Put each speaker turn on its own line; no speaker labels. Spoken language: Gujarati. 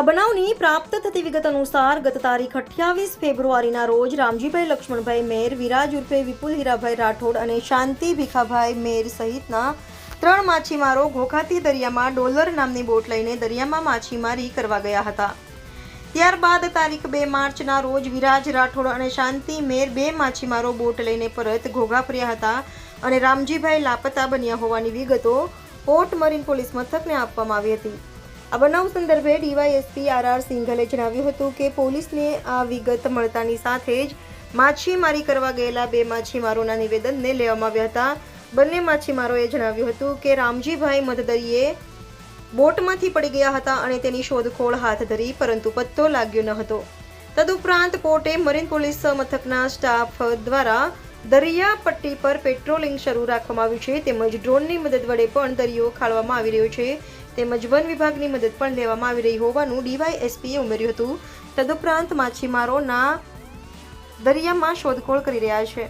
આ બનાવની પ્રાપ્ત થતી વિગત અનુસાર ગત તારીખ અઠ્યાવીસ ફેબ્રુઆરીના રોજ રામજીભાઈ લક્ષ્મણભાઈ મેર, વિરાજ ઉર્ફે વિપુલ હીરાભાઈ રાઠોડ અને શાંતિ ભીખાભાઈ મેર સહિતના ત્રણ માછીમારો ઘોઘાતી દરિયામાં ડોલર નામની બોટ લઈને દરિયામાં માછીમારી કરવા ગયા હતા. ત્યારબાદ તારીખ બે માર્ચના રોજ વિરાજ રાઠોડ અને શાંતિ મેર બે માછીમારો બોટ લઈને પરત ઘોઘા ફર્યા હતા અને રામજીભાઈ લાપતા બન્યા હોવાની વિગતો પોર્ટ મરીન પોલીસ મથકને આપવામાં આવી હતી. આ બનાવ સંદર્ભે ડીવાયએસપી આર આર સિંઘલે જણાવ્યું હતું કે પોલીસને આ વિગત મળતાની સાથે જ માછીમારી કરવા ગયેલા બે માછીમારોના નિવેદનને લેવામાં આવ્યા હતા. બંને માછીમારોએ જણાવ્યું હતું કે રામજીભાઈ મધદરીએ બોટમાંથી પડી ગયા હતા અને તેની શોધખોળ હાથ ધરી, પરંતુ પત્તો લાગ્યો ન હતો. તદુપરાંત કોર્ટે મરીન પોલીસ મથકના સ્ટાફ દ્વારા દરિયા પટ્ટી પર પેટ્રોલિંગ શરૂ રાખવામાં આવ્યું છે, તેમજ ડ્રોનની મદદ વડે પણ દરિયો ખાળવામાં આવી રહ્યો છે. તેમજ વન વિભાગની મદદ પણ લેવામાં આવી રહી હોવાનું ડીવાયએસપીએ ઉમેર્યું હતું. તદુપરાંત માછીમારોના દરિયામાં શોધખોળ કરી રહ્યા છે.